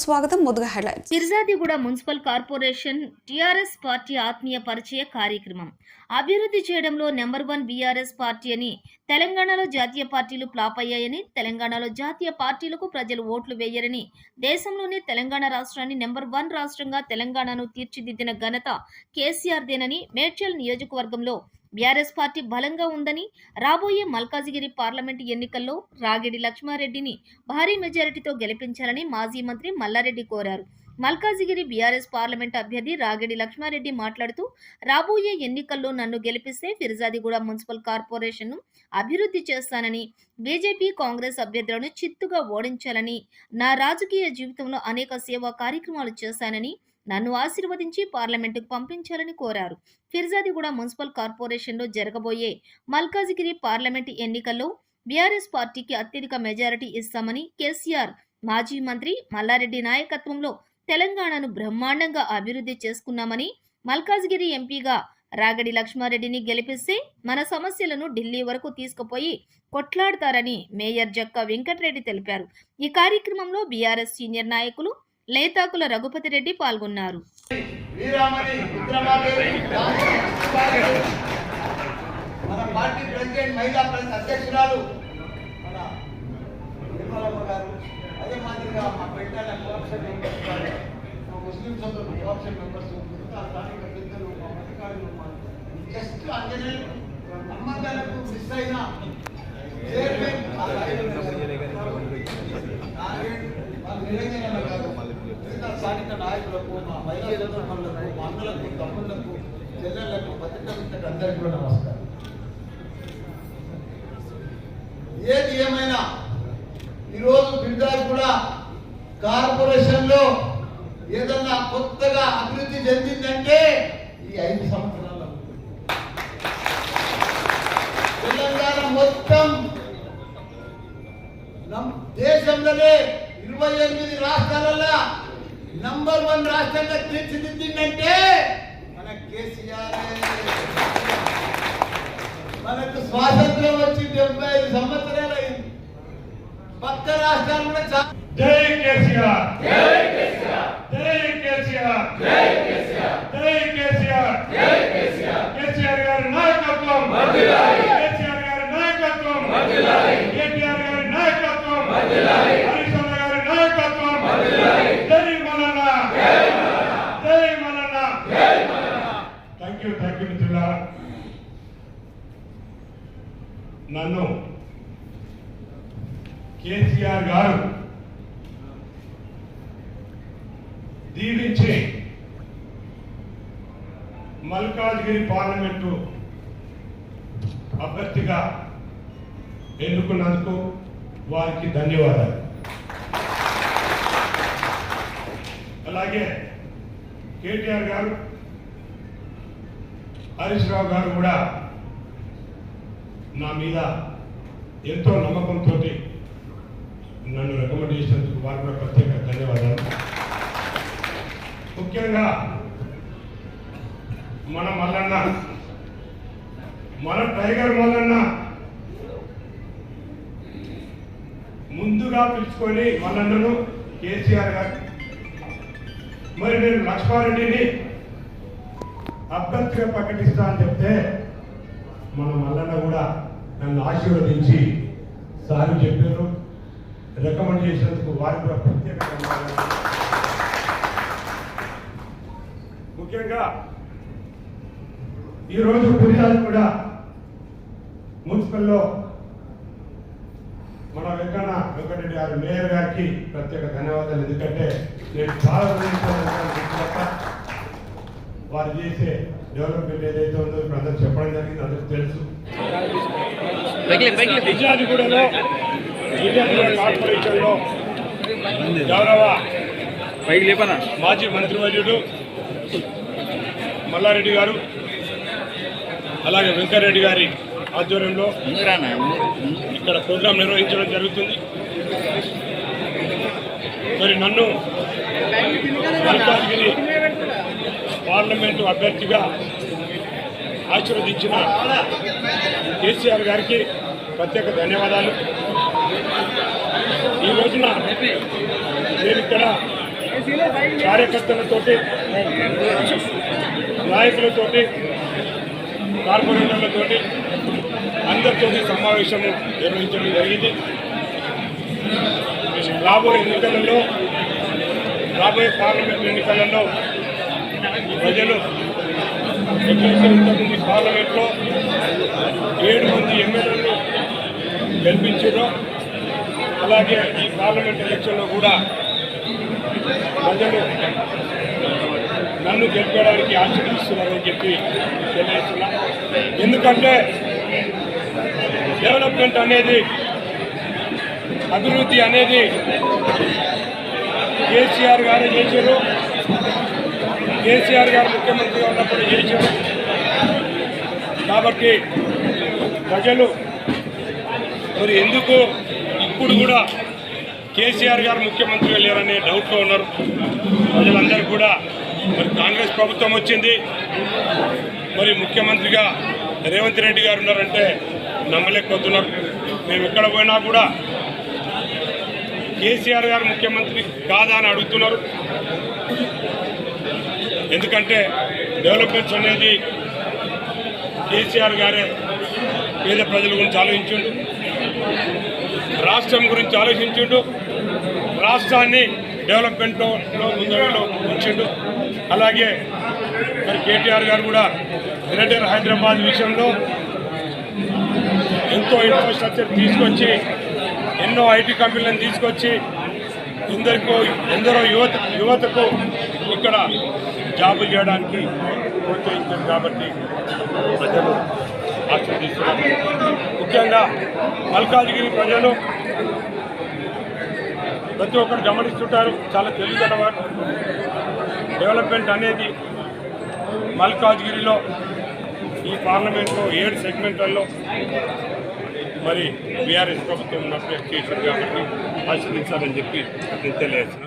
స్వాగతం ముందుగా headlines municipal corporation TRS party ఆత్మీయ పరిచయ కార్యక్రమం. అభివృద్ధి చేయడంలో నెంబర్ వన్ బీఆర్ఎస్ పార్టీ అని తెలంగాణలో జాతీయ పార్టీలు ఫ్లాప్ అయ్యాయని తెలంగాణలో జాతీయ పార్టీలకు ప్రజలు ఓట్లు వేయరని దేశంలోనే తెలంగాణ రాష్ట్రాన్ని నెంబర్ వన్ రాష్ట్రంగా తెలంగాణను తీర్చిదిద్దిన ఘనత కేసీఆర్దేనని మేడ్చల్ నియోజకవర్గంలో బీఆర్ఎస్ పార్టీ బలంగా ఉందని రాబోయే మల్కాజిగిరి పార్లమెంటు ఎన్నికల్లో రాగిడి లక్ష్మారెడ్డిని భారీ మెజారిటీతో గెలిపించాలని మాజీ మంత్రి మల్లారెడ్డి కోరారు. మల్కాజిగిరి బీఆర్ఎస్ పార్లమెంట్ అభ్యర్థి రాగిడి లక్ష్మారెడ్డి మాట్లాడుతూ రాబోయే ఎన్నికల్లో నన్ను గెలిపిస్తే ఫిర్జాదిగూడ మున్సిపల్ కార్పొరేషన్ను అభివృద్ధి చేస్తానని బీజేపీ కాంగ్రెస్ అభ్యర్థులను చిత్తుగా ఓడించాలని నా రాజకీయ జీవితంలో అనేక సేవా కార్యక్రమాలు చేశానని నన్ను ఆశీర్వదించి పార్లమెంటుకు పంపించాలని కోరారు. ఫిర్జాదిగూడ మున్సిపల్ కార్పొరేషన్లో జరగబోయే మల్కాజిగిరి పార్లమెంటు ఎన్నికల్లో బీఆర్ఎస్ పార్టీకి అత్యధిక మెజారిటీ ఇస్తామని కేసీఆర్ మాజీ మంత్రి మల్లారెడ్డి నాయకత్వంలో తెలంగాణను బ్రహ్మాండంగా అభివృద్ధి చేసుకున్నామని మల్కాజ్గిరి ఎంపీగా రాగడి లక్ష్మారెడ్డిని గెలిపిస్తే మన సమస్యలను ఢిల్లీ వరకు తీసుకుపోయి కొట్లాడతారని మేయర్ జక్క వెంకటరెడ్డి తెలిపారు. ఈ కార్యక్రమంలో బీఆర్ఎస్ సీనియర్ నాయకులు లేతాకుల రఘుపతి రెడ్డి పాల్గొన్నారు. మన పార్టీ ప్రెసిడెంట్ మహిళా అధ్యక్షురాలు మన నిర్మలమ్మ గారు. అదే మాదిరిగా మా పెట్టాల కోఆప్షన్ మెంబర్స్ మా ముస్లిం సోదరులు కోఆప్షన్ మెంబర్స్ మిగతా స్థానిక పెద్దలు మా అధికారులు మా జస్ట్ అంజనే మిస్ అయిన చైర్మన్ మా నారాయణ, మా నిరంజన గారు మిగతా స్థానిక నాయకులకు మా మహిళలకు సోదరులకు మా అన్నలకు తమ్ముళ్ళకు చెల్లెళ్ళకు పత్రికా అందరికీ కూడా నమస్కారం. ఏది ఏమైనా ఈరోజు బిడ్డాలు కూడా కార్పొరేషన్లో ఏదన్నా కొత్తగా అభివృద్ధి చెందిందంటే ఈ ఐదు సంవత్సరాల తెలంగాణ మొత్తం దేశంలోనే ఇరవై ఎనిమిది రాష్ట్రాలలో నంబర్ వన్ రాష్ట్రంగా తీర్చిదిద్దిందంటే మన కేసీఆర్. మనకు స్వాతంత్రం వచ్చి డెబ్బై ఐదు సంవత్సరాలు అయింది. పక్క రాష్ట్రాలు కూడా జై కేసీఆర్. జై కేసీఆర్. జై కేసీఆర్. జై కేసీఆర్. జై కేసీఆర్. జై కేసీఆర్. కేసీఆర్ గారి నాయకత్వం. వర్ధిల్లాలి కేసీఆర్ గారి నాయకత్వం వర్ధిల్లాలి కేటీఆర్ గారి నాయకత్వం వర్ధిల్లాలి హరిశ్చంద్ర గారి నాయకత్వం వర్ధిల్లాలి జై మల్లన్న జై మల్లన్న జై మల్లన్న జై మల్లన్న థాంక్యూ మిత్రులారా నన్ను కేసీఆర్ గారు దీవించి మల్కాజ్గిరి పార్లమెంటు అభ్యర్థిగా ఎన్నుకున్నందుకు వారికి ధన్యవాదాలు. అలాగే కేటీఆర్ గారు హరీష్ రావు గారు కూడా నా మీద ఎంతో నమ్మకంతో నన్ను రికమెండ్ చేసినందుకు వారు కూడా ప్రత్యేక ధన్యవాదాలు. ముఖ్యంగా మన మల్లన్న మన టైగర్ మల్లన్న ముందుగా పిలుచుకొని మల్లన్నను కేసీఆర్ గారు మరి నేను లక్ష్మారెడ్డిని అభ్యర్థిగా ప్రకటిస్తా అని చెప్తే మన మల్లన్న కూడా నన్ను ఆశీర్వదించి సార్ చెప్పారు. రికమెండ్ చేసినందుకు వారికి కూడా ప్రత్యేక ముఖ్యంగా ఈరోజు పురియాలు కూడా మున్సిపల్లో మన వెంకన్న వెంకటరెడ్డి గారు మేయర్ గారికి ప్రత్యేక ధన్యవాదాలు. ఎందుకంటే నేను చాలా వారు చేసే డెవలప్మెంట్ ఏదైతే ఉందో ఇప్పుడు అందరూ చెప్పడం జరిగింది అందరికి తెలుసు. కార్పొరేషన్లో గౌరవ మాజీ మంత్రివర్యుడు మల్లారెడ్డి గారు అలాగే వెంకరెడ్డి గారి ఆధ్వర్యంలో ఇక్కడ ప్రోగ్రాం నిర్వహించడం జరుగుతుంది. మరి నన్ను మల్కాజ్గిరి పార్లమెంటు అభ్యర్థిగా ఆశీర్వదించిన కేసీఆర్ గారికి ప్రత్యేక ధన్యవాదాలు. ఈ రోజున నేను ఇక్కడ కార్యకర్తలతోటి నాయకులతోటి కార్పొరేటర్లతోటి అందరితోటి సమావేశం నిర్వహించడం జరిగింది. రాబోయే ఎన్నికలలో రాబోయే పార్లమెంట్ ఎన్నికలలో ప్రజలు ఎక్కడైతే ఇంతకుముందు పార్లమెంట్లో ఏడు మంది ఎమ్మెల్యేలు గెలిపించారో అలాగే ఈ పార్లమెంట్ ఎలక్షన్లో కూడా ప్రజలు నన్ను గెలిపేయడానికి ఆశీర్వదిస్తున్నారని చెప్పి తెలియజేస్తున్నా. ఎందుకంటే డెవలప్మెంట్ అనేది అభివృద్ధి అనేది కేసీఆర్ గారు చేశారు. కేసీఆర్ గారు ముఖ్యమంత్రిగా ఉన్నప్పుడు చేశారు కాబట్టి ప్రజలు మరి ఎందుకు ఇప్పుడు కూడా కేసీఆర్ గారు ముఖ్యమంత్రిగా లేరనే డౌట్లో ఉన్నారు. ప్రజలందరూ కూడా మరి కాంగ్రెస్ ప్రభుత్వం వచ్చింది. మరి ముఖ్యమంత్రిగా రేవంత్ రెడ్డి గారు ఉన్నారంటే నమ్మలేకపోతున్నారు. మేము ఎక్కడ పోయినా కూడా కేసీఆర్ గారు ముఖ్యమంత్రి కాదా అని అడుగుతున్నారు. ఎందుకంటే డెవలప్మెంట్స్ అనేది కేసీఆర్ గారే పేద ప్రజల గురించి ఆలోచించుండు రాష్ట్రం గురించి ఆలోచించుండు రాష్ట్రాన్ని డెవలప్మెంట్లో ముందరలో ఉంచిండు. అలాగే మరి కేటీఆర్ గారు కూడా గ్రేటర్ హైదరాబాద్ విషయంలో ఎంతో ఇన్ఫ్రాస్ట్రక్చర్ తీసుకొచ్చి ఎన్నో ఐటీ కంపెనీలను తీసుకొచ్చి ఇందరికో ఎందరో యువత యువతకు ఇక్కడ జాబులు చేయడానికి ప్రోత్సహించారు కాబట్టి ప్రజలు ఆశీర్దిస్తున్నారు ముఖ్యంగా మల్కాజ్గిరి ప్రజలు ప్రతి ఒక్కరు గమనిస్తుంటారు చాలా తెలియగలవారు డెవలప్మెంట్ అనేది మల్కాజ్గిరిలో ఈ పార్లమెంట్లో ఏడు సెగ్మెంట్లలో మరి బీఆర్ఎస్ ప్రభుత్వం ఉన్నప్పుడు చేశారు కాబట్టి ఆశీర్దించాలని చెప్పి నేను తెలియజేస్తున్నాను.